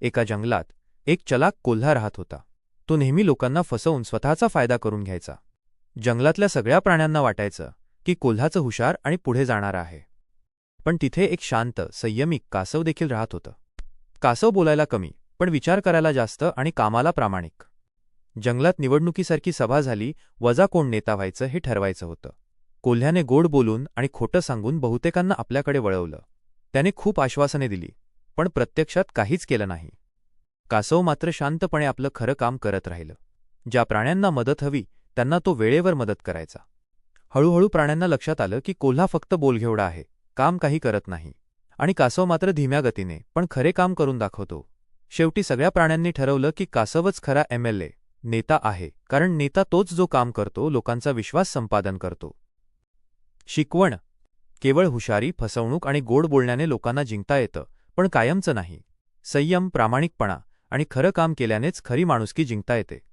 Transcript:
एका जंगलात एक चलाक कोल्हा राहत होता. तो नेहमी लोकांना फसवून स्वतःचा फायदा करून घ्यायचा. जंगलातल्या सगळ्या प्राण्यांना वाटायचं की कोल्हाचं हुशार आणि पुढे जाणार आहे. पण तिथे एक शांत संयमिक कासव देखील राहत होतं. कासव बोलायला कमी पण विचार करायला जास्त आणि कामाला प्रामाणिक. जंगलात निवडणुकीसारखी सभा झाली वजा कोण नेता व्हायचं हे ठरवायचं होतं. कोल्ह्याने गोड बोलून आणि खोटं सांगून बहुतेकांना आपल्याकडे वळवलं. त्याने खूप आश्वासने दिली. पण प्रत्यक्षात काहीच केलं नाही. कासव मात्र शांतपणे आपलं खरं काम करत राहिलं. ज्या प्राण्यांना मदत हवी त्यांना तो वेळेवर मदत करायचा. हळूहळू प्राण्यांना लक्षात आलं की कोल्हा फक्त बोलघेवडा आहे काम काही करत नाही. आणि कासव मात्र धीम्या गतीने पण खरे काम करून दाखवतो. शेवटी सगळ्या प्राण्यांनी ठरवलं की कासवच खरा एमएलए नेता आहे कारण नेता तोच जो काम करतो लोकांचा विश्वास संपादन करतो. शिकवण. केवळ हुशारी फसवणूक आणि गोड बोलण्याने लोकांना जिंकता येतं पण कायमचं नाही. संयम प्रामाणिकपणा आणि खरं काम केल्यानेच खरी माणुसकी जिंकता येते.